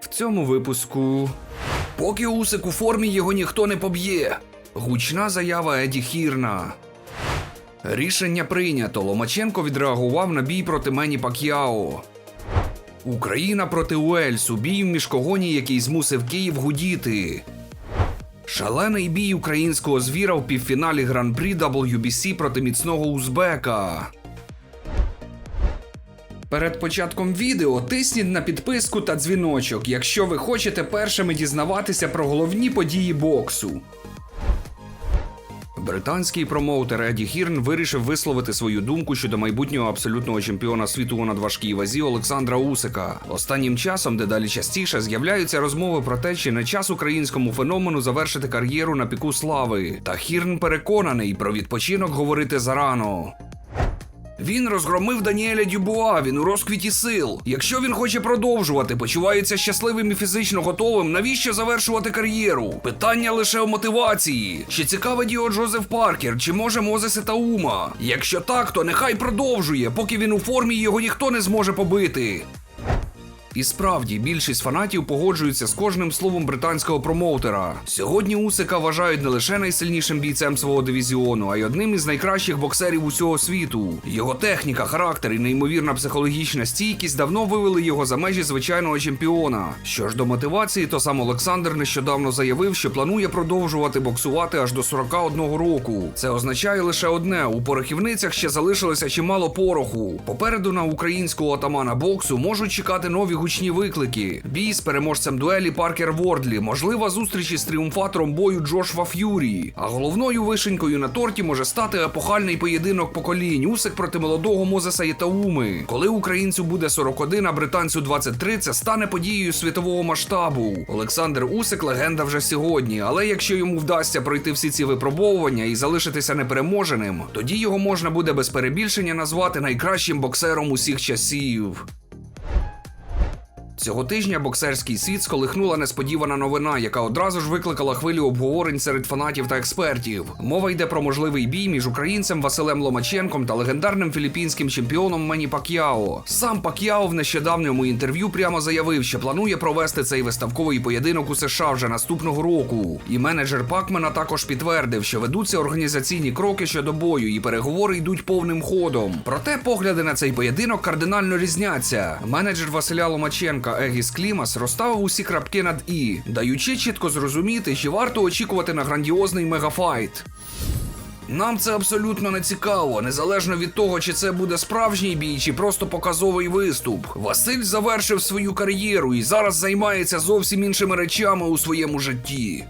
В цьому випуску. Поки Усик у формі його ніхто не поб'є. Гучна заява Еді Хірна. Рішення прийнято. Ломаченко відреагував на бій проти Мені Пак'яо. Україна проти Уельсу. Бій в міжкогоні, який змусив Київ гудіти. Шалений бій українського звіра в півфіналі гран-прі WBC проти міцного узбека. Перед початком відео тисніть на підписку та дзвіночок, якщо ви хочете першими дізнаватися про головні події боксу. Британський промоутер Еді Хірн вирішив висловити свою думку щодо майбутнього абсолютного чемпіона світу у надважкій вазі Олександра Усика. Останнім часом дедалі частіше з'являються розмови про те, чи не час українському феномену завершити кар'єру на піку слави. Та Хірн переконаний про відпочинок говорити зарано. Він розгромив Даніеля Дюбуа, він у розквіті сил. Якщо він хоче продовжувати, почувається щасливим і фізично готовим, навіщо завершувати кар'єру? Питання лише у мотивації. Чи цікаве Діо Джозеф Паркер, чи може Мозес Таума? Якщо так, то нехай продовжує, поки він у формі його ніхто не зможе побити. І справді більшість фанатів погоджуються з кожним словом британського промоутера. Сьогодні Усика вважають не лише найсильнішим бійцем свого дивізіону, а й одним із найкращих боксерів усього світу. Його техніка, характер і неймовірна психологічна стійкість давно вивели його за межі звичайного чемпіона. Що ж до мотивації, то сам Олександр нещодавно заявив, що планує продовжувати боксувати аж до 41 року. Це означає лише одне: у порохівницях ще залишилося чимало пороху. Попереду на українського атамана боксу можуть чекати нові гучні виклики. Бій з переможцем дуелі Паркер Вордлі, можлива зустріч із тріумфатором бою Джошва Ф'юрі. А головною вишенькою на торті може стати епохальний поєдинок поколінь Усик проти молодого Мозеса Єтауми. Коли українцю буде 41, а британцю 23, це стане подією світового масштабу. Олександр Усик легенда вже сьогодні, але якщо йому вдасться пройти всі ці випробовування і залишитися непереможеним, тоді його можна буде без перебільшення назвати найкращим боксером усіх часів. Цього тижня боксерський світ сколихнула несподівана новина, яка одразу ж викликала хвилю обговорень серед фанатів та експертів. Мова йде про можливий бій між українцем Василем Ломаченком та легендарним філіппінським чемпіоном Мені Пак'яо. Сам Пак'яо в нещодавньому інтерв'ю прямо заявив, що планує провести цей виставковий поєдинок у США вже наступного року. І менеджер Пакмена також підтвердив, що ведуться організаційні кроки щодо бою, і переговори йдуть повним ходом. Проте погляди на цей поєдинок кардинально різняться. Менеджер Василя Ломаченка Егіс Клімас розставив усі крапки над і, даючи чітко зрозуміти, чи варто очікувати на грандіозний мегафайт. Нам це абсолютно не цікаво, незалежно від того, чи це буде справжній бій, чи просто показовий виступ. Василь завершив свою кар'єру і зараз займається зовсім іншими речами у своєму житті.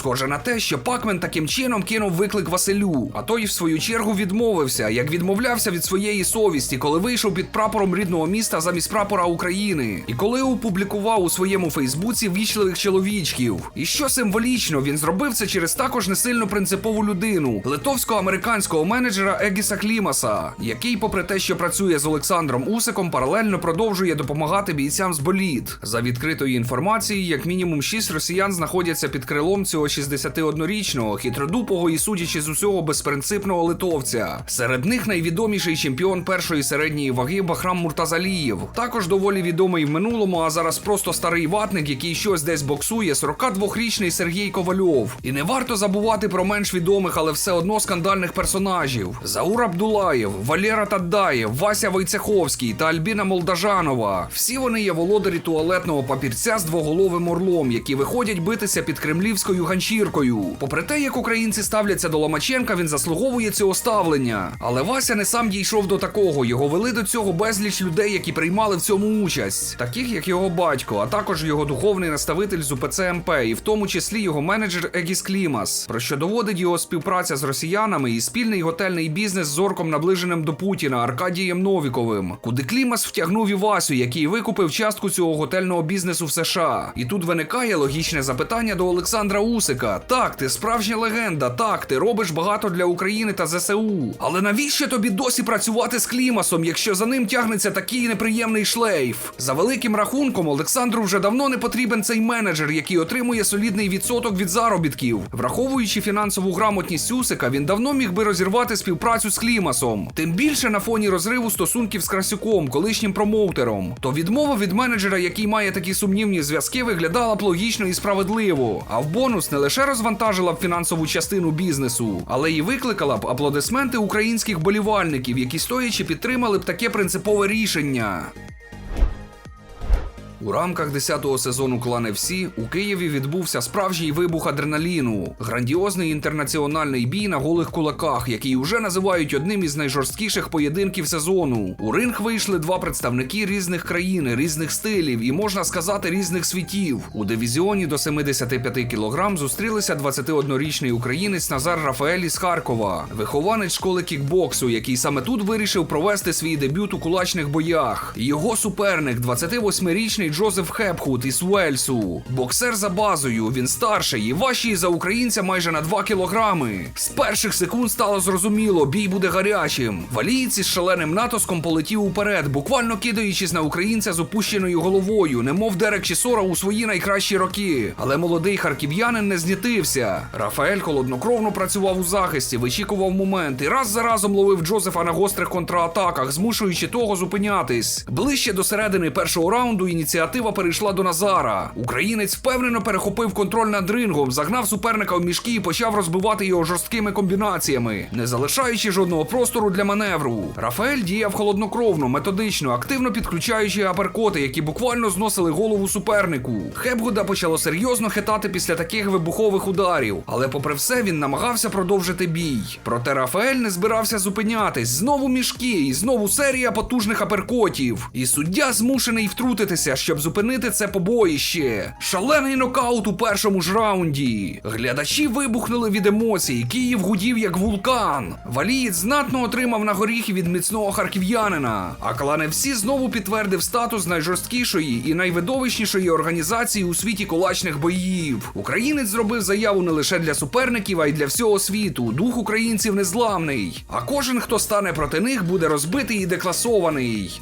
Схоже на те, що Пакмен таким чином кинув виклик Василю, а той в свою чергу відмовився, як відмовлявся від своєї совісті, коли вийшов під прапором рідного міста замість прапора України, і коли опублікував у своєму Фейсбуці ввічливих чоловічків. І що символічно, він зробив це через також несильно принципову людину, литовсько-американського менеджера Егіса Клімаса, який, попри те, що працює з Олександром Усиком, паралельно продовжує допомагати бійцям з боліт. За відкритою інформацією, як мінімум шість росіян знаходяться під крилом цього 61-річного, хитродупого і судячи з усього безпринципного литовця. Серед них найвідоміший чемпіон першої середньої ваги Бахрам Муртазалієв. Також доволі відомий в минулому, а зараз просто старий ватник, який щось десь боксує, 42-річний Сергій Ковальов. І не варто забувати про менш відомих, але все одно скандальних персонажів: Заур Абдулаєв, Валера Таддаєв, Вася Войцеховський та Альбіна Молдажанова. Всі вони є володарі туалетного папірця з двоголовим орлом, які виходять битися під кремлівською ганчіркою. Попри те, як українці ставляться до Ломаченка, він заслуговує цього ставлення. Але Вася не сам дійшов до такого. Його вели до цього безліч людей, які приймали в цьому участь, таких як його батько, а також його духовний наставитель з УПЦ МП, і в тому числі його менеджер Егіс Клімас, про що доводить його співпраця з росіянами і спільний готельний бізнес з орком, наближеним до Путіна Аркадієм Новіковим, куди Клімас втягнув і Васю, який викупив частку цього готельного бізнесу в США. І тут виникає логічне запитання до Олександра Усика. Усика. Так, ти справжня легенда. Так, ти робиш багато для України та ЗСУ. Але навіщо тобі досі працювати з Клімасом, якщо за ним тягнеться такий неприємний шлейф? За великим рахунком, Олександру вже давно не потрібен цей менеджер, який отримує солідний відсоток від заробітків. Враховуючи фінансову грамотність Усика, він давно міг би розірвати співпрацю з Клімасом. Тим більше на фоні розриву стосунків з Красюком, колишнім промоутером. То відмова від менеджера, який має такі сумнівні зв'язки, виглядала б логічно і справедливо. А в бонус не лише розвантажила б фінансову частину бізнесу, але й викликала б аплодисменти українських болівальників, які стоячи підтримали б таке принципове рішення. У рамках 10-го сезону Клан FC у Києві відбувся справжній вибух адреналіну, грандіозний інтернаціональний бій на голих кулаках, який уже називають одним із найжорсткіших поєдинків сезону. У ринг вийшли два представники різних країн, різних стилів і можна сказати різних світів. У дивізіоні до 75 кг зустрілися 21-річний українець Назар Рафаель із Харкова, вихованець школи кікбоксу, який саме тут вирішив провести свій дебют у кулачних боях. Його суперник, 28-річний Джозеф Хепхут із Уельсу. Боксер за базою, він старший і важчий за українця майже на 2 кілограми. З перших секунд стало зрозуміло, бій буде гарячим. Валієць із шаленим натиском полетів уперед, буквально кидаючись на українця з опущеною головою, немов Дерек Чісора у свої найкращі роки. Але молодий харків'янин не знітився. Рафаель холоднокровно працював у захисті, вичікував момент і раз за разом ловив Джозефа на гострих контратаках, змушуючи того зупинятись. Ближче до середини першого раунду ініціатива перейшла до Назара. Українець впевнено перехопив контроль над рингом, загнав суперника в мішки і почав розбивати його жорсткими комбінаціями, не залишаючи жодного простору для маневру. Рафаель діяв холоднокровно, методично, активно підключаючи аперкоти, які буквально зносили голову супернику. Хепгуда почало серйозно хитати після таких вибухових ударів, але попри все він намагався продовжити бій. Проте Рафаель не збирався зупинятись. Знову мішки, і знову серія потужних аперкотів. І суддя змушений втрутитися, щоб зупинити це побоїще. Шалений нокаут у першому ж раунді. Глядачі вибухнули від емоцій. Київ гудів як вулкан. Валієць знатно отримав на горіхи від міцного харків'янина. А Клан FC знову підтвердив статус найжорсткішої і найвидовищнішої організації у світі кулачних боїв. Українець зробив заяву не лише для суперників, а й для всього світу. Дух українців незламний. А кожен, хто стане проти них, буде розбитий і декласований.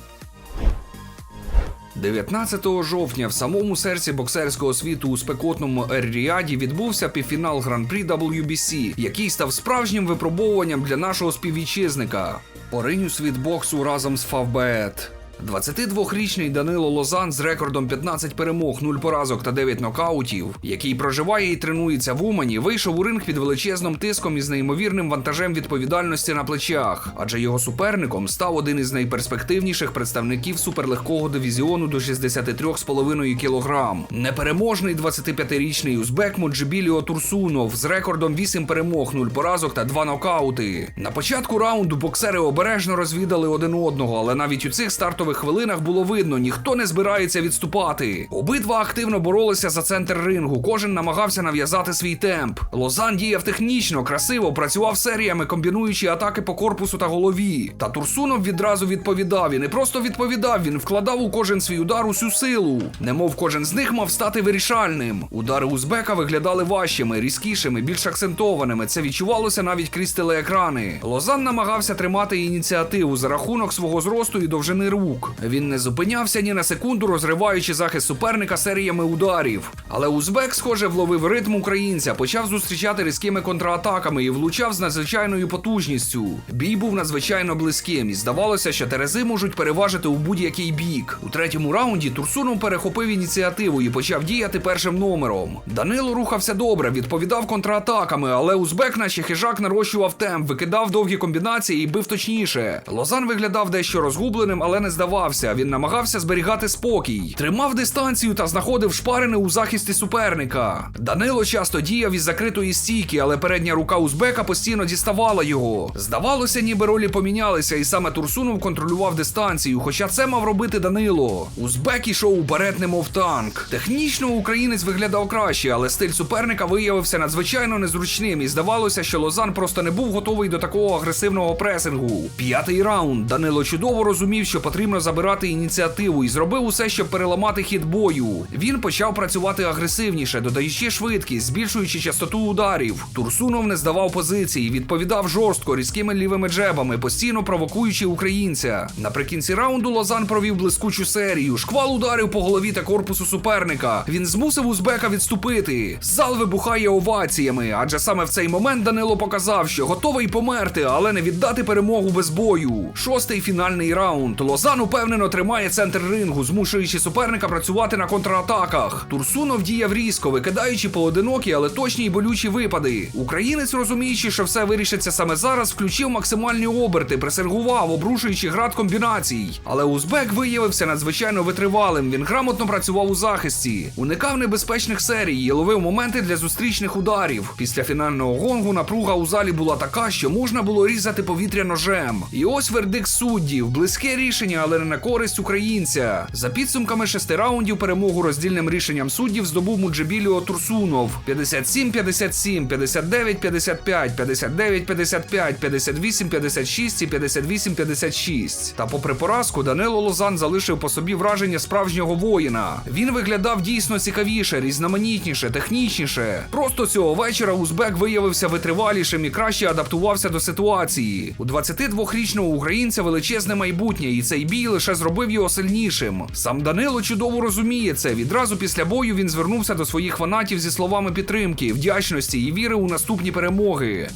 19 жовтня в самому серці боксерського світу у спекотному Ер-Ріаді відбувся півфінал гран-прі WBC, який став справжнім випробовуванням для нашого співвітчизника. Поринь у боксу разом з Фавбет. 22-річний Данило Лозан з рекордом 15 перемог, 0 поразок та 9 нокаутів, який проживає і тренується в Умані, вийшов у ринг під величезним тиском із неймовірним вантажем відповідальності на плечах, адже його суперником став один із найперспективніших представників суперлегкого дивізіону до 63,5 кг. Непереможний 25-річний узбек Моджибіліо Турсунов з рекордом 8 перемог, 0 поразок та 2 нокаути. На початку раунду боксери обережно розвідали один одного, але навіть у цих стартових хвилинах було видно, ніхто не збирається відступати. Обидва активно боролися за центр рингу. Кожен намагався нав'язати свій темп. Лозан діяв технічно, красиво, працював серіями, комбінуючи атаки по корпусу та голові. Та Турсунов відразу відповідав. І не просто відповідав, він вкладав у кожен свій удар усю силу. Немов кожен з них мав стати вирішальним. Удари узбека виглядали важчими, різкішими, більш акцентованими. Це відчувалося навіть крізь телеекрани. Лозан намагався тримати ініціативу за рахунок свого зросту і довжини рук. Він не зупинявся ні на секунду, розриваючи захист суперника серіями ударів. Але Узбек, схоже, вловив ритм українця, почав зустрічати різкими контратаками і влучав з надзвичайною потужністю. Бій був надзвичайно близьким, і здавалося, що Терези можуть переважити у будь-який бік. У третьому раунді Турсунов перехопив ініціативу і почав діяти першим номером. Данило рухався добре, відповідав контратаками, але Узбек, наче хижак, нарощував темп, викидав довгі комбінації і бив точніше. Лозан виглядав дещо розгубленим, але не здавався. Він намагався зберігати спокій, тримав дистанцію та знаходив шпарини у захисті суперника. Данило часто діяв із закритої стійки, але передня рука Узбека постійно діставала його. Здавалося, ніби ролі помінялися, і саме Турсунов контролював дистанцію, хоча це мав робити Данило. Узбек ішов уперед, немов танк. Технічно українець виглядав краще, але стиль суперника виявився надзвичайно незручним, і здавалося, що Лозан просто не був готовий до такого агресивного пресингу. П'ятий раунд. Данило чудово розумів, що потрібно активно забирати ініціативу і зробив усе, щоб переламати хід бою. Він почав працювати агресивніше, додаючи швидкість, збільшуючи частоту ударів. Турсунов не здавав позиції, відповідав жорстко, різкими лівими джебами, постійно провокуючи українця. Наприкінці раунду Лозан провів блискучу серію. Шквал ударив по голові та корпусу суперника. Він змусив узбека відступити. Зал вибухає оваціями, адже саме в цей момент Данило показав, що готовий померти, але не віддати перемогу без бою. Шостий фінальний раунд. Лозан упевнено тримає центр рингу, змушуючи суперника працювати на контратаках. Турсунов діяв різко, викидаючи поодинокі, але точні й болючі випади. Українець, розуміючи, що все вирішиться саме зараз, включив максимальні оберти, пресергував, обрушуючи град комбінацій. Але узбек виявився надзвичайно витривалим. Він грамотно працював у захисті, уникав небезпечних серій і ловив моменти для зустрічних ударів. Після фінального гонгу напруга у залі була така, що можна було різати повітря ножем. І ось вердикт суддів, близьке рішення, але не на користь українця. За підсумками шести раундів перемогу роздільним рішенням суддів здобув Муджебіліо Турсунов 57-57, 59-55, 59-55, 58-56 і 58-56. Та попри поразку, Данило Лозан залишив по собі враження справжнього воїна. Він виглядав дійсно цікавіше, різноманітніше, технічніше. Просто цього вечора узбек виявився витривалішим і краще адаптувався до ситуації. У 22-річного українця величезне майбутнє, і цей бій лише зробив його сильнішим. Сам Данило чудово розуміє це. Відразу після бою він звернувся до своїх фанатів зі словами підтримки, вдячності і віри у наступні перемоги.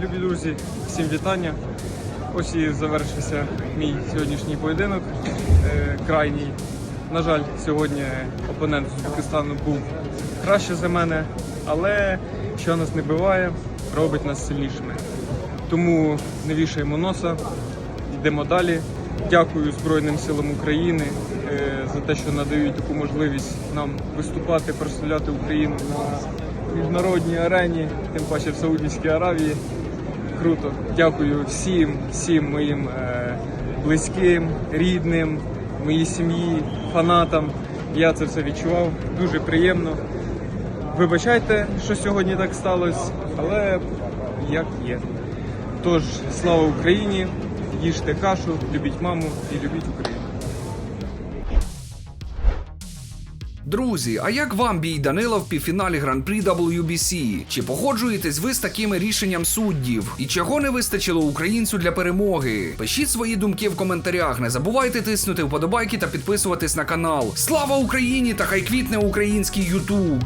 Любі друзі, всім вітання. Ось і завершився мій сьогоднішній поєдинок. е, крайній. На жаль, сьогодні опонент з Узбекистану був краще за мене, але що нас не биває, робить нас сильнішими. Тому не вішаємо носа, йдемо далі. Дякую Збройним силам України е, за те, що надають таку можливість нам виступати, прославляти Україну на міжнародній арені, тим паче в Саудівській Аравії. Круто. Дякую всім, всім моїм е, близьким, рідним, моїй сім'ї, фанатам. Я це все відчував. Дуже приємно. Вибачайте, що сьогодні так сталося, але як є. Тож, слава Україні! Їжте кашу, любіть маму і любіть Україну. Друзі, а як вам бій Данила в півфіналі Гран-прі WBC? Чи погоджуєтесь ви з такими рішенням суддів? І чого не вистачило українцю для перемоги? Пишіть свої думки в коментарях. Не забувайте тиснути вподобайки та підписуватись на канал. Слава Україні та хай квітне український Ютуб!